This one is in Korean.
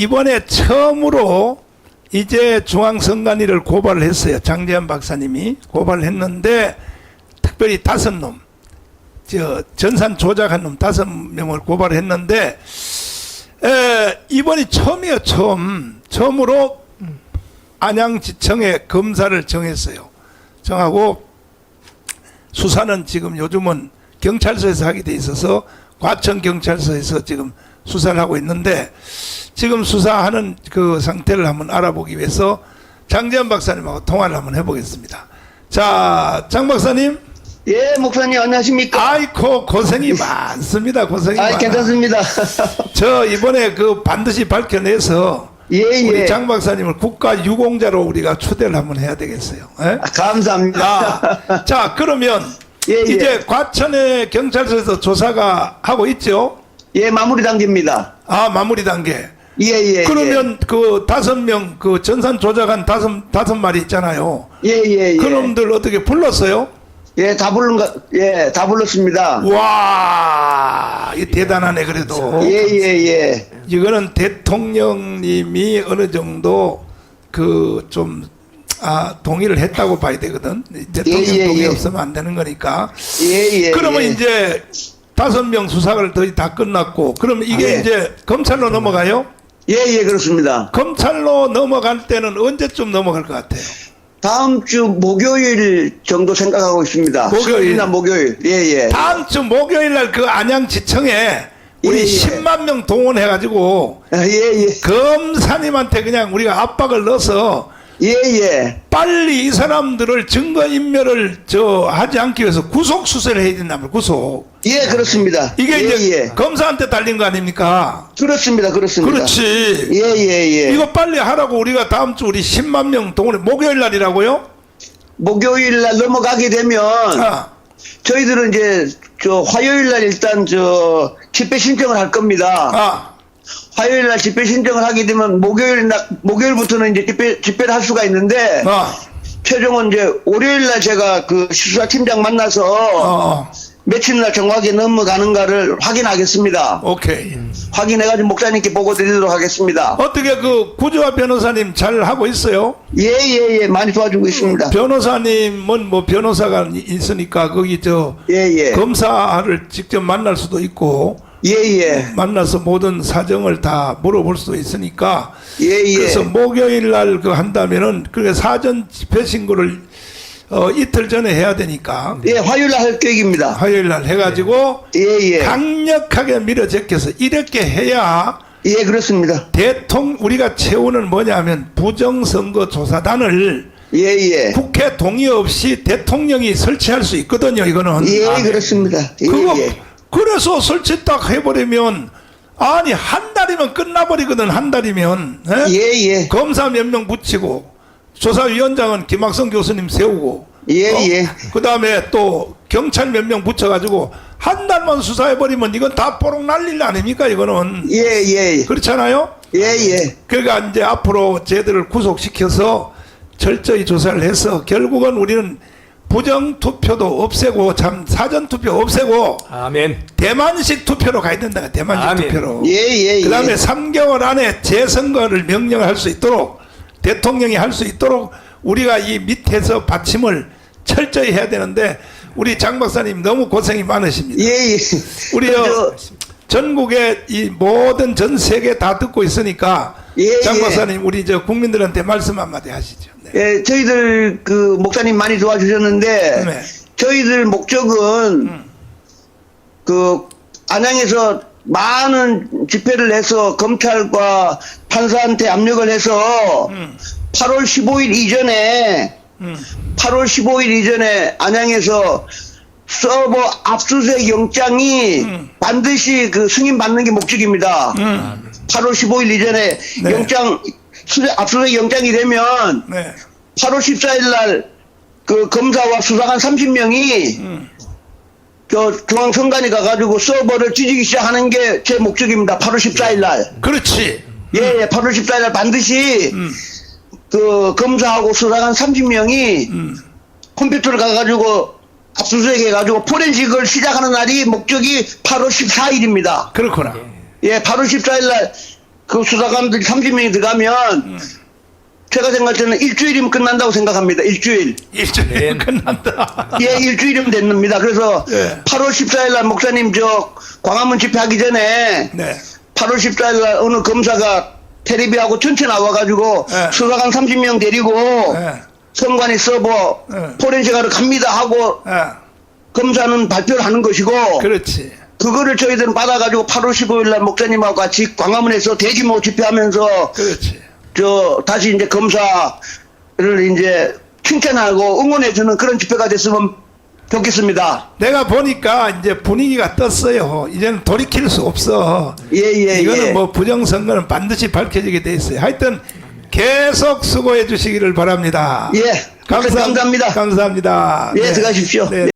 이번에 처음으로 이제 중앙선관위를 고발을 했어요. 장재현 박사님이 고발을 했는데 특별히 다섯 놈, 저 전산 조작한 놈 다섯 명을 고발을 했는데 에, 이번이 처음이에요. 처음 처음으로 안양지청에 검사를 정했어요. 정하고 수사는 지금 요즘은 경찰서에서 하게 돼 있어서 과천 경찰서에서 지금 수사를 하고 있는데 지금 수사하는 그 상태를 한번 알아보기 위해서 장재현 박사님하고 통화를 한번 해보겠습니다. 자, 장 박사님, 예, 목사님 안녕하십니까? 아이코 고생이 많습니다. 고생이 아, 많아. 괜찮습니다. 저 이번에 그 반드시 밝혀내서 예, 우리 예. 장 박사님을 국가 유공자로 우리가 초대를 한번 해야 되겠어요. 예? 아, 감사합니다. 아, 자 그러면 예, 예. 이제 과천의 경찰서에서 조사가 하고 있죠. 예, 마무리 단계입니다. 아 마무리 단계. 예, 예. 그러면 그 다섯 명 그 전산 조작한 다섯 다섯 마리 있잖아요. 예, 예, 예. 그놈들 어떻게 불렀어요? 예, 다 부른 거, 예, 다 불렀습니다. 와, 이 대단하네 그래도. 예, 예, 예. 이거는 대통령님이 어느 정도 그 좀 아, 동의를 했다고 봐야 되거든. 대통령 예, 예, 동의 예. 없으면 안 되는 거니까. 예, 예. 그러면 예. 이제 다섯 명 수사를 거의 다 끝났고, 그러면 이게 예. 이제 검찰로 넘어가요? 예, 예, 그렇습니다. 검찰로 넘어갈 때는 언제쯤 넘어갈 것 같아요? 다음 주 목요일 정도 생각하고 있습니다. 목요일. 수요일이나 목요일. 예, 예. 다음 주 목요일 날 그 안양지청에 우리 예, 예. 10만 명 동원해가지고 아, 예, 예. 검사님한테 그냥 우리가 압박을 넣어서 예, 예. 빨리 이 사람들을 증거 인멸을 저 하지 않기 위해서 구속 수사를 해야 된다면 구속 예, 그렇습니다. 이게 예, 이제 예. 검사한테 달린 거 아닙니까? 그렇습니다. 그렇습니다. 그렇지. 예, 예, 예. 이거 빨리 하라고 우리가 다음 주 우리 10만 명 동원해 목요일 날이라고요? 목요일 날 넘어가게 되면 아, 저희들은 이제 저 화요일 날 일단 저 집회 신청을 할 겁니다. 아, 화요일 날 집회 신청을 하게 되면 목요일 날 목요일부터는 이제 집회 집회를 할 수가 있는데 아, 최종은 이제 월요일 날 제가 그 수사팀장 만나서 어, 며칠 날 정확하게 넘어가는가를 확인하겠습니다. 오케이. 확인해가지고 목사님께 보고 드리도록 하겠습니다. 어떻게 그 구조화 변호사님 잘 하고 있어요? 예예예 많이 도와주고 있습니다. 변호사님은 뭐 변호사가 있으니까 거기 저 예예 검사를 직접 만날 수도 있고 예예 만나서 모든 사정을 다 물어볼 수도 있으니까 예예 그래서 목요일 날 그 한다면은 그게 사전 집회 신고를 어 이틀 전에 해야 되니까 예 화요일 날 할 계획입니다. 화요일 날 해가지고 예예 강력하게 밀어제껴서 이렇게 해야 예 그렇습니다. 대통령 우리가 채우는 뭐냐면 부정선거 조사단을 예예 국회 동의 없이 대통령이 설치할 수 있거든요. 이거는 예 아, 그렇습니다. 그거 예예 그래서 설치 딱 해버리면 아니 한 달이면 끝나버리거든 한 달이면. 예? 예 예. 검사 몇 명 붙이고 조사위원장은 김학성 교수님 세우고. 예예. 그 다음에 또 경찰 몇 명 붙여가지고 한 달만 수사해버리면 이건 다 뽀록 날릴 일 아닙니까 이거는? 예예. 그렇잖아요? 예예. 그러니까 이제 앞으로 쟤들을 구속시켜서 철저히 조사를 해서 결국은 우리는 부정 투표도 없애고 참 사전 투표 없애고 아멘. 대만식 투표로 가야 된다. 대만식 아멘. 투표로. 예예 그다음에 3개월 안에 재선거를 명령할 수 있도록 대통령이 할 수 있도록 우리가 이 밑에서 받침을 철저히 해야 되는데 우리 장 박사님 너무 고생이 많으십니다. 예 예 우리 저, 저 전국의 이 모든 전 세계 다 듣고 있으니까 예, 장 예. 박사님 우리 저 국민들한테 말씀 한마디 하시죠. 네. 예, 저희들 그 목사님 많이 도와주셨는데 네. 저희들 목적은 그 안양에서 많은 집회를 해서 검찰과 판사한테 압력을 해서 음. 8월 15일 이전에 음. 8월 15일 이전에 안양에서 서버 압수수색 영장이 음. 반드시 그 승인 받는 게 목적입니다. 음. 8월 15일 이전에 네. 영장 수색, 압수수색 영장이 되면 네. 8월 14일 날 그 검사와 수사관 30명이 음. 저 중앙선관위 가가지고 서버를 뒤지기 시작하는 게 제 목적입니다. 8월 14일 날. 그렇지. 예, 예, 8월 14일 날 반드시 음. 그 검사하고 수사관 30명이 음. 컴퓨터를 가가지고 압 수수색 해가지고 포렌식을 시작하는 날이 목적이 8월 14일입니다. 그렇구나. 예, 8월 14일 날 그 수사관들 30명이 들어가면 제가 생각할 때는 일주일이면 끝난다고 생각합니다. 일주일. 일주일 끝난다. 예, 일주일이면 됩니다. 그래서 예. 8월 14일 날 목사님 저 광화문 집회하기 전에 네. 8월 14일 날 어느 검사가 텔레비하고 전체 나와가지고 예. 수사관 30명 데리고 예. 선관위 서버 예. 포렌식하러 갑니다 하고 아, 검사는 발표를 하는 것이고 그렇지. 그거를 저희들은 받아가지고 8월 15일 날 목사님하고 같이 광화문에서 대규모 집회하면서 그렇지. 저 다시 이제 검사를 이제 칭찬하고 응원해주는 그런 집회가 됐으면 좋겠습니다. 내가 보니까 이제 분위기가 떴어요. 이제는 돌이킬 수 없어. 예예 이거는 예. 뭐 부정선거는 반드시 밝혀지게 돼 있어요. 하여튼 계속 수고해 주시기를 바랍니다. 예. 감사합니다. 감사합니다. 예, 들어가십시오. 네.